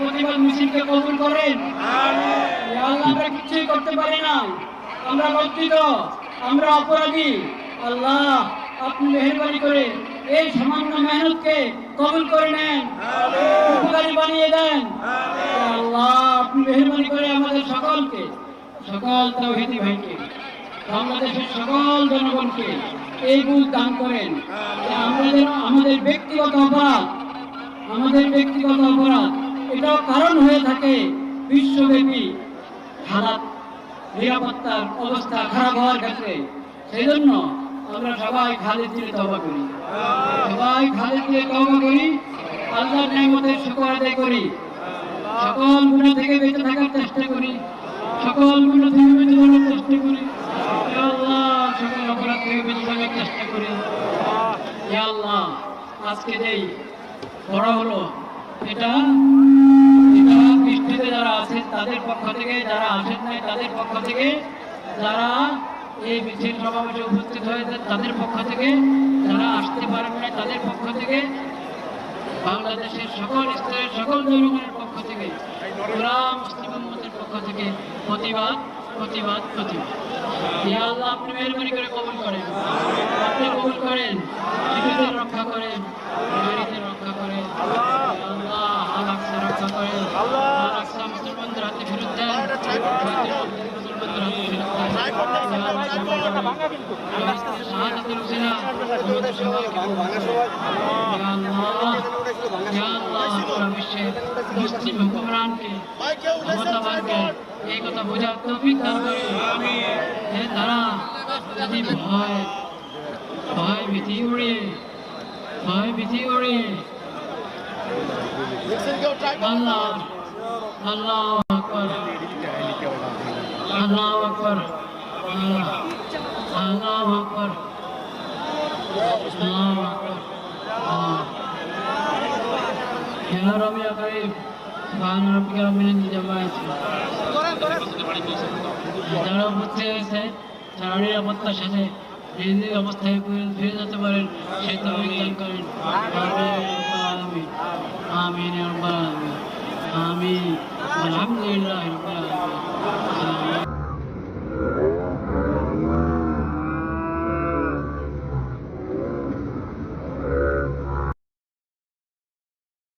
প্রতিবাদ মিছিলকে কবুল করেন। ইয়া আল্লাহ আমরা কিছুই করতে পারি না। আমরা লজ্জিত আমরা অপরাধী। আল্লাহ আপনি মেহরবানি করে এই সামান্য মেহনতকে কবুল করে নেন। উপকারী বানিয়ে দেন। আল্লাহ আপনি মেহরবানি করে আমাদের সকলকে সকল তাওহীদি ভাইকে বাংলাদেশের সকল জনগণকে এই বুঝ দান করেন। আমরা যেন আমাদের ব্যক্তিগত অপরাধ আমাদের ব্যক্তিগত অপরাধ, এটাও কারণ হয়ে থাকে বিশ্বব্যাপী হালাত, নিরাপত্তার অবস্থা খারাপ হওয়ার ক্ষেত্রে। সেই জন্য আমরা সবাই খালে দিয়ে তবা করি। সবাই খালে দিয়ে তবা করি, আল্লাহর নিয়ামতের শুকর আদায় করি। সকল গুণা থেকে বেঁচে থাকার চেষ্টা করি। সকল গুণা থেকে বেঁচে থাকার চেষ্টা করি। আল্লাহ, সকল অপরাধ থেকে বেঁচে থাকার চেষ্টা করি। আল্লাহ আজকে যেই বড় হলো। এটা এটা বৃষ্টিতে যারা আছেন তাদের পক্ষ থেকে, যারা আসেন নাই তাদের পক্ষ থেকে, যারা এই মিছিল সমাবেশে উপস্থিত হয়েছে তাদের পক্ষ থেকে, যারা আসতে পারেন নাই তাদের পক্ষ থেকে, বাংলাদেশের সকল স্তরের সকল জনগণের পক্ষ থেকে পুরা মুসলিম পক্ষ থেকে প্রতিবাদ প্রতিবাদ প্রতিবাদ। ইয়া আল্লাহ, আপনি মেহরবানি করে কবুল করেন। আপনি কবুল করেন। রক্ষা করেন ইয়া আল্লাহ আলাক্সা রক্ষা করেন আলাক্সা মুসলমানদের হাতে ফেরত দেন মুসলমানদের হাতে ফেরত দেন ইয়া আল্লাহ শাহাদাতের উসিলা আমাদের সবাইকে কবুল করেন। ইয়া আল্লাহ ইয়া আল্লাহ পুরা বিশ্বের ভয় ভয় ভীতি উড়িয়ে ভয় ভীতি উড়িয়ে আল্লাহ আল্লাহ আকবর আল্লাহ আকবর আল্লাহ আল্লাহ আকবর আল্লাহ আকবর আল্লাহ يا رب يا قريب سبحان ربك رب العزة عما يصفون যারা উপস্থিত হয়েছে তারা নিরাপত্তার সাথে নিজ নিজ অবস্থায় ফিরে- ফিরে যেতে পারেন সেই তো দান করেন আমিন আমিন আমিন আলহামদুলিল্লাহ রাব্বিল আলামিন